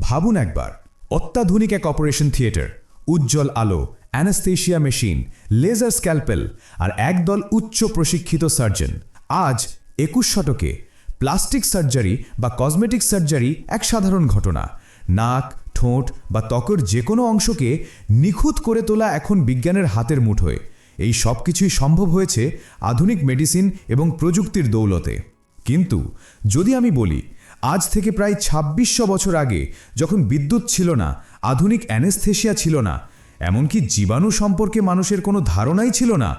ভাবুন একবার। অত্যাধুনিক এক অপারেশন থিয়েটার, উজ্জ্বল আলো, অ্যানাস্থেশিয়া মেশিন, লেজার স্ক্যালপেল আর একদল উচ্চ প্রশিক্ষিত সার্জন। আজ একুশ শতকে প্লাস্টিক সার্জারি বা কসমেটিক সার্জারি এক সাধারণ ঘটনা। নাক, ঠোঁট বা ত্বকের যে কোনো অংশকে নিখুঁত করে তোলা এখন বিজ্ঞানের হাতের মুঠোয়। এই সব কিছুই সম্ভব হয়েছে আধুনিক মেডিসিন এবং প্রযুক্তির দৌলতে। কিন্তু যদি আমি বলি আজ থেকে প্রায় ছাব্বিশশো বছর আগে যখন বিদ্যুৎ ছিল না, আধুনিক অ্যানেস্থেশিয়া ছিল না, এমনকি জীবাণু সম্পর্কে মানুষের কোনো ধারণাই ছিল না,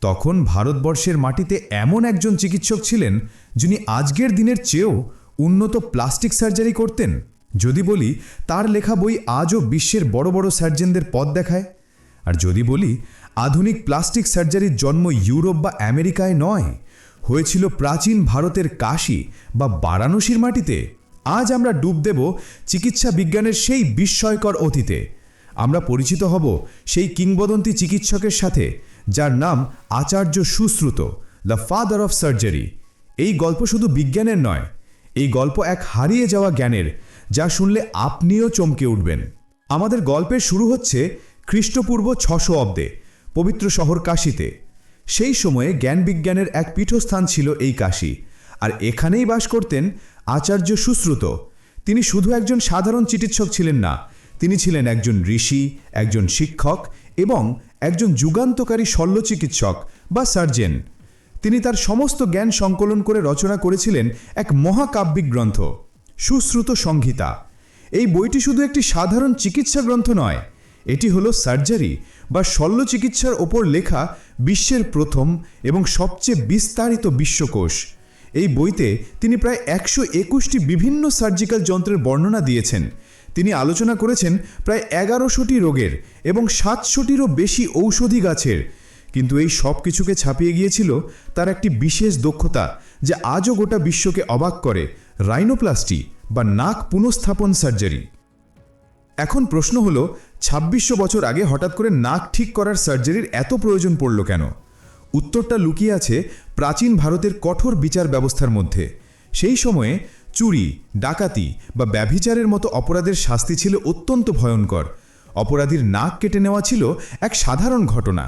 তখন ভারতবর্ষের মাটিতে এমন একজন চিকিৎসক ছিলেন যিনি আজকের দিনের চেয়েও উন্নত প্লাস্টিক সার্জারি করতেন। যদি বলি, তার লেখা বই আজও বিশ্বের বড় বড় সার্জনদের পথ দেখায়। আর যদি বলি, আধুনিক প্লাস্টিক সার্জারির জন্ম ইউরোপ বা আমেরিকায় নয় হয়েছিল প্রাচীন ভারতের কাশী বা বারাণসীর মাটিতে। আজ আমরা ডুব দেব চিকিৎসা বিজ্ঞানের সেই বিস্ময়কর অতীতে। আমরা পরিচিত হব সেই কিংবদন্তি চিকিৎসকের সাথে, যার নাম Acharya Sushruta the father of surgery এই গল্প শুধু বিজ্ঞানের নয়, এই গল্প এক হারিয়ে যাওয়া জ্ঞানের, যা শুনলে আপনিও চমকে উঠবেন। আমাদের গল্পের শুরু হচ্ছে খ্রিস্টপূর্ব ছশো অব্দে, পবিত্র শহর কাশীতে। সেই সময়ে জ্ঞান বিজ্ঞানের এক পীঠস্থান ছিল এই কাশী। আর এখানেই বাস করতেন আচার্য সুশ্রুত। তিনি শুধু একজন সাধারণ চিকিৎসক ছিলেন না, তিনি ছিলেন একজন ঋষি, একজন শিক্ষক এবং একজন যুগান্তকারী শল্য চিকিৎসক বা সার্জেন। তিনি তার সমস্ত জ্ঞান সংকলন করে রচনা করেছিলেন এক মহাকাব্যিক গ্রন্থ, সুশ্রুত সংহিতা। এই বইটি শুধু একটি সাধারণ চিকিৎসা গ্রন্থ নয় এটি হলো সার্জারি বা শল্য চিকিৎসার ওপর লেখা বিশ্বের প্রথম এবং সবচেয়ে বিস্তারিত বিশ্বকোষ। এই বইতে তিনি প্রায় একশো একুশটি বিভিন্ন সার্জিক্যাল যন্ত্রের বর্ণনা দিয়েছেন। তিনি আলোচনা করেছেন প্রায় এগারোশোটি রোগের এবং সাতশোটিরও বেশি ঔষধি গাছের। কিন্তু এই সব কিছুকে ছাপিয়ে গিয়েছিল তার একটি বিশেষ দক্ষতা যা আজও গোটা বিশ্বকে অবাক করে, রাইনোপ্লাস্টি বা নাক পুনঃস্থাপন সার্জারি। এখন প্রশ্ন হলো, ছাব্বিশশো বছর আগে হঠাৎ করে নাক ঠিক করার সার্জারির এত প্রয়োজন পড়ল কেন? উত্তরটা লুকিয়ে আছে প্রাচীন ভারতের কঠোর বিচার ব্যবস্থার মধ্যে। সেই সময়ে চুরি, ডাকাতি বা ব্যভিচারের মতো অপরাধের শাস্তি ছিল অত্যন্ত ভয়ঙ্কর। অপরাধীর নাক কেটে নেওয়া ছিল এক সাধারণ ঘটনা।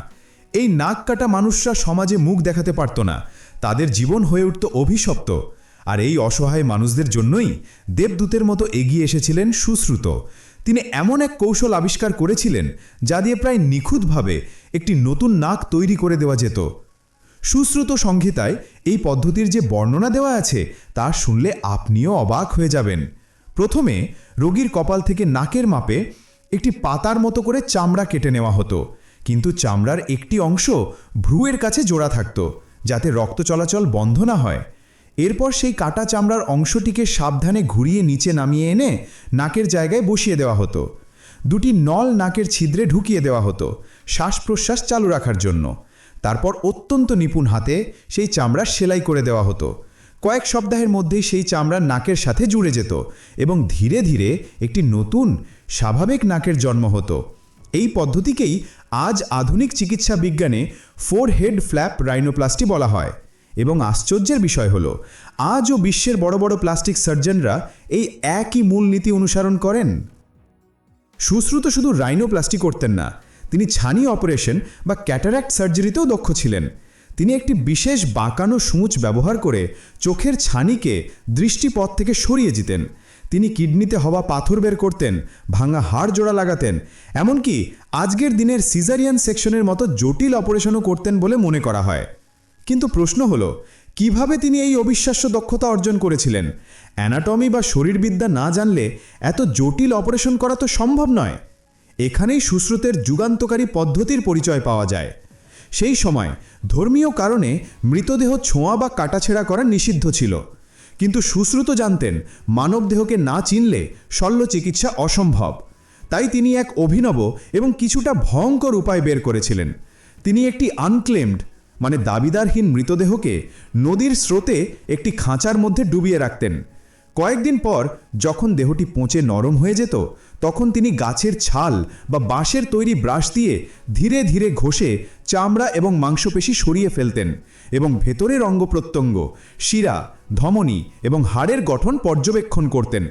এই নাক কাটা মানুষরা সমাজে মুখ দেখাতে পারত না, তাদের জীবন হয়ে উঠত অভিশপ্ত। আর এই অসহায় মানুষদের জন্যই দেবদূতের মতো এগিয়ে এসেছিলেন সুশ্রুত। তিনি এমন এক কৌশল আবিষ্কার করেছিলেন যা দিয়ে প্রায় নিখুঁতভাবে একটি নতুন নাক তৈরি করে দেওয়া যেত। সুশ্রুত সংহিতায় এই পদ্ধতির যে বর্ণনা দেওয়া আছে তা শুনলে আপনিও অবাক হয়ে যাবেন। প্রথমে রোগীর কপাল থেকে নাকের মাপে একটি পাতার মতো করে চামড়া কেটে নেওয়া হতো, কিন্তু চামড়ার একটি অংশ ভ্রুয়ের কাছে জোড়া থাকত, যাতে রক্ত চলাচল বন্ধ না হয়। এরপর সেই কাটা চামড়ার অংশটিকে সাবধানে ঘুরিয়ে নিচে নামিয়ে এনে নাকের জায়গায় বসিয়ে দেওয়া হতো। দুটি নল নাকের ছিদ্রে ঢুকিয়ে দেওয়া হতো শ্বাস প্রশ্বাস চালু রাখার জন্য। তারপর অত্যন্ত নিপুণ হাতে সেই চামড়া সেলাই করে দেওয়া হতো। কয়েক সপ্তাহের মধ্যেই সেই চামড়া নাকের সাথে জুড়ে যেত এবং ধীরে ধীরে একটি নতুন, স্বাভাবিক নাকের জন্ম হতো। এই পদ্ধতিকেই আজ আধুনিক চিকিৎসা বিজ্ঞানে ফোর হেড ফ্ল্যাপ রাইনোপ্লাস্টি বলা হয়। এবং আশ্চর্যের বিষয় হলো, আজও বিশ্বের বড় বড় প্লাস্টিক সার্জনরা এই একই মূলনীতি অনুসরণ করেন। সুশ্রুত শুধু রাইনোপ্লাস্টি করতেন না, তিনি ছানি অপারেশন বা ক্যাটারাক্ট সার্জারিতেও দক্ষ ছিলেন। তিনি একটি বিশেষ বাঁকানো সূঁচ ব্যবহার করে চোখের ছানিকে দৃষ্টিপথ থেকে সরিয়ে যেতেন তিনি কিডনিতে হওয়া পাথর বের করতেন, ভাঙা হাড় জোড়া লাগাতেন, এমনকি আজকের দিনের সিজারিয়ান সেকশনের মতো জটিল অপারেশনও করতেন বলে মনে করা হয়। কিন্তু প্রশ্ন হলো, কীভাবে তিনি এই অবিশ্বাস্য দক্ষতা অর্জন করেছিলেন? অ্যানাটমি বা শরীরবিদ্যা না জানলে এত জটিল অপারেশন করা তো সম্ভব নয়। এখানেই সুশ্রুতের যুগান্তকারী পদ্ধতির পরিচয় পাওয়া যায়। সেই সময় ধর্মীয় কারণে মৃতদেহ ছোঁয়া বা কাটাছেড়া করা নিষিদ্ধ ছিল। কিন্তু সুশ্রুত জানতেন, মানবদেহকে না চিনলে শল্য চিকিৎসা অসম্ভব। তাই তিনি এক অভিনব এবং কিছুটা ভয়ঙ্কর উপায় বের করেছিলেন। তিনি একটি আনক্লেমড মানে দাবিদারহীন মৃতদেহকে নদীর স্রোতে একটি খাঁচার মধ্যে ডুবিয়ে রাখতেন। কয়েকদিন পর যখন দেহটি পচে নরম হয়ে যেত, তখন তিনি গাছের ছাল বা বাঁশের তৈরি ব্রাশ দিয়ে ধীরে ধীরে ঘষে চামড়া এবং মাংসপেশি সরিয়ে ফেলতেন এবং ভেতরের অঙ্গ প্রত্যঙ্গ, শিরা, ধমনী এবং হাড়ের গঠন পর্যবেক্ষণ করতেন।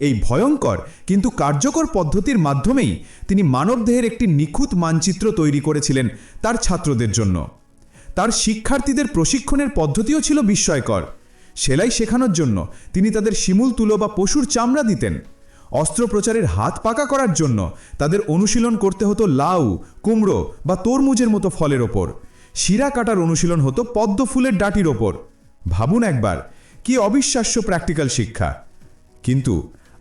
এই ভয়ঙ্কর কিন্তু কার্যকর পদ্ধতির মাধ্যমেই তিনি মানবদেহের একটি নিখুঁত মানচিত্র তৈরি করেছিলেন তার ছাত্রদের জন্য। তার শিক্ষার্থীদের প্রশিক্ষণের পদ্ধতিও ছিল বিস্ময়কর। সেলাই শেখানোর জন্য তিনি তাদের শিমুল তুলো বা পশুর চামড়া দিতেন। অস্ত্রোপচারের হাত পাকা করার জন্য তাদের অনুশীলন করতে হতো লাউ, কুমড়ো বা তরমুজের মতো ফলের ওপর। শিরা কাটার অনুশীলন হতো পদ্ম ফুলের ডাটির ওপর। ভাবুন একবার, কি অবিশ্বাস্য প্র্যাকটিক্যাল শিক্ষা। কিন্তু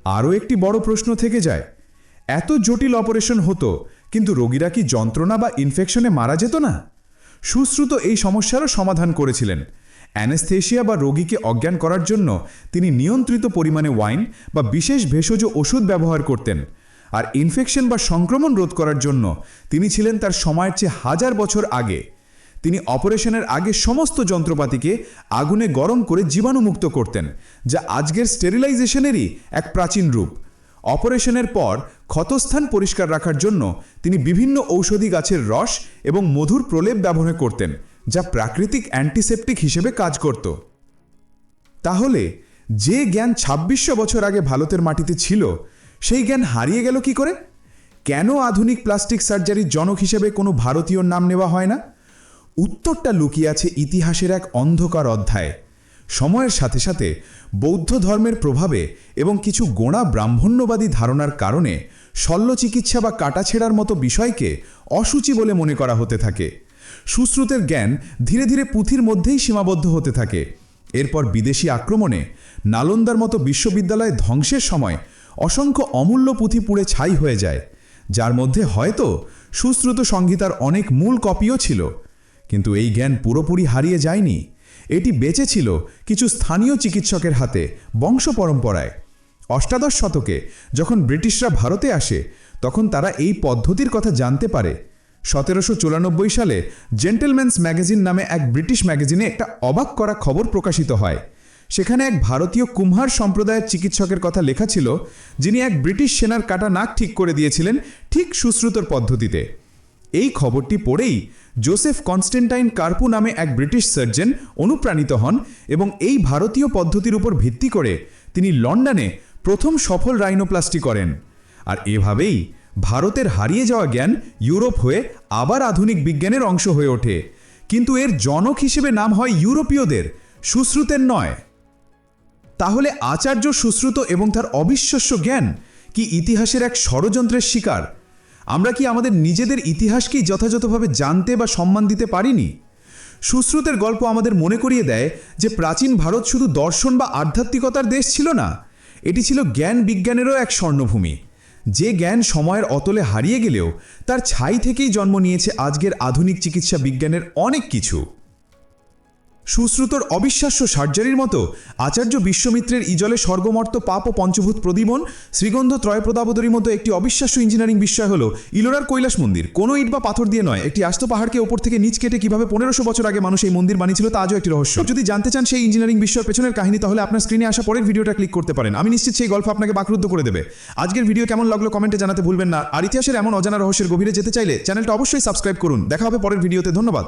আরও একটি বড় প্রশ্ন থেকে যায়, এত জটিল অপারেশন হতো, কিন্তু রোগীরা কি যন্ত্রণা বা ইনফেকশনে মারা যেত না? সুশ্রুত এই সমস্যারও সমাধান করেছিলেন। অ্যানেস্থেশিয়া বা রোগীকে অজ্ঞান করার জন্য তিনি নিয়ন্ত্রিত পরিমাণে ওয়াইন বা বিশেষ ভেষজ ওষুধ ব্যবহার করতেন। আর ইনফেকশন বা সংক্রমণ রোধ করার জন্য তিনি ছিলেন তার সময়ের চেয়ে হাজার বছর আগে। তিনি অপারেশনের আগে সমস্ত যন্ত্রপাতিকে আগুনে গরম করে জীবাণুমুক্ত করতেন, যা আজকের স্টেরিলাইজেশনেরই এক প্রাচীন রূপ। অপারেশনের পর ক্ষতস্থান পরিষ্কার রাখার জন্য তিনি বিভিন্ন ঔষধি গাছের রস এবং মধুর প্রলেপ ব্যবহার করতেন, যা প্রাকৃতিক অ্যান্টিসেপটিক হিসেবে কাজ করত। তাহলে, যে জ্ঞান ছাব্বিশশো বছর আগে ভারতের মাটিতে ছিল, সেই জ্ঞান হারিয়ে গেল কি করে? কেন আধুনিক প্লাস্টিক সার্জারির জনক হিসেবে কোনো ভারতীয়র নাম নেওয়া হয় না? উত্তরটা লুকিয়ে আছে ইতিহাসের এক অন্ধকার অধ্যায়। সময়ের সাথে সাথে বৌদ্ধ ধর্মের প্রভাবে এবং কিছু গোঁড়া ব্রাহ্মণ্যবাদী ধারণার কারণে শল্য চিকিৎসা বা কাটাছেড়ার মতো বিষয়কে অসুচি বলে মনে করা হতে থাকে। সুশ্রুতের জ্ঞান ধীরে ধীরে পুঁথির মধ্যেই সীমাবদ্ধ হতে থাকে। এরপর বিদেশি আক্রমণে নালন্দার মতো বিশ্ববিদ্যালয় ধ্বংসের সময় অসংখ্য অমূল্য পুঁথি পুড়ে ছাই হয়ে যায়। যার মধ্যে হয়তো সুশ্রুত সংহিতার অনেক মূল কপিও ছিল। কিন্তু এই জ্ঞান পুরোপুরি হারিয়ে যায়নি। এটি বেঁচে ছিল কিছু স্থানীয় চিকিৎসকের হাতে বংশ পরম্পরায়। অষ্টাদশ শতকে যখন ব্রিটিশরা ভারতে আসে, তখন তারা এই পদ্ধতির কথা জানতে পারে। সতেরোশো চুরানব্বই সালে জেন্টেলম্যানস ম্যাগাজিন নামে এক ব্রিটিশ ম্যাগাজিনে একটা অবাক করা খবর প্রকাশিত হয়। সেখানে এক ভারতীয় কুম্হার সম্প্রদায়ের চিকিৎসকের কথা লেখা ছিল, যিনি এক ব্রিটিশ সেনার কাটা নাক ঠিক করে দিয়েছিলেন ঠিক সুশ্রুতর পদ্ধতিতে। এই খবরটি পড়েই জোসেফ কনস্টেন্টাইন কার্পু নামে এক ব্রিটিশ সার্জন অনুপ্রাণিত হন এবং এই ভারতীয় পদ্ধতির উপর ভিত্তি করে তিনি লন্ডনে প্রথম সফল রাইনোপ্লাস্টি করেন। আর এভাবেই ভারতের হারিয়ে যাওয়া জ্ঞান ইউরোপ হয়ে আবার আধুনিক বিজ্ঞানের অংশ হয়ে ওঠে। কিন্তু এর জনক হিসেবে নাম হয় ইউরোপীয়দের, সুশ্রুতের নয়। তাহলে আচার্য সুশ্রুত এবং তার অবিশ্বাস্য জ্ঞান কি ইতিহাসের এক ষড়যন্ত্রের শিকার? আমরা কি আমাদের নিজেদের ইতিহাসকেই যথাযথভাবে জানতে বা সম্মান দিতে পারিনি? সুশ্রুতের গল্প আমাদের মনে করিয়ে দেয় যে প্রাচীন ভারত শুধু দর্শন বা আধ্যাত্মিকতার দেশ ছিল না এটি ছিল জ্ঞান বিজ্ঞানেরও এক স্বর্ণভূমি। যে জ্ঞান সময়ের অতলে হারিয়ে গেলেও তার ছাই থেকেই জন্ম নিয়েছে আজকের আধুনিক চিকিৎসা বিজ্ঞানের অনেক কিছু। সুশ্রুতর অবিশ্বাস্য সার্জারির মতো আচার্য বিশ্বমিত্রের ইজলে স্বর্গমর্ত পাপ ও পঞ্চভূত প্রদীপন, শ্রীগন্ধ ত্রয় প্রদাবদরীর মতো একটি অবিশ্বাস্য ইঞ্জিনিয়ারিং বিষয় হলো ইলোরার কৈলাস মন্দির। কোনো ইট বা পাথর দিয়ে নয়, একটি আস্ত পাহাড়কে ওপর থেকে নিচ কেটে কীভাবে পনেরোশো বছর আগে মানুষ এই মন্দির বানিয়েছিল তা আজও একটি রহস্য। যদি জানতে চান সেই ইঞ্জিনিয়ারিং বিষয়ের পেছনের কাহিনী, তাহলে আপনার স্ক্রিনে আসা পরের ভিডিওটা ক্লিক করতে পারেন। আমি নিশ্চিত সেই গল্প আপনাকে বাকরুদ্ধ করে দেবে। আজকের ভিডিও কেমন লাগল কমেন্টে জানাতে ভুলবেন না। আর ইতিহাসের এমন অজানা রহস্যের গভীরে যেতে চাইলে চ্যানেলটা অবশ্যই সাবস্ক্রাইব করুন। দেখা হবে পরের ভিডিওতে ধন্যবাদ।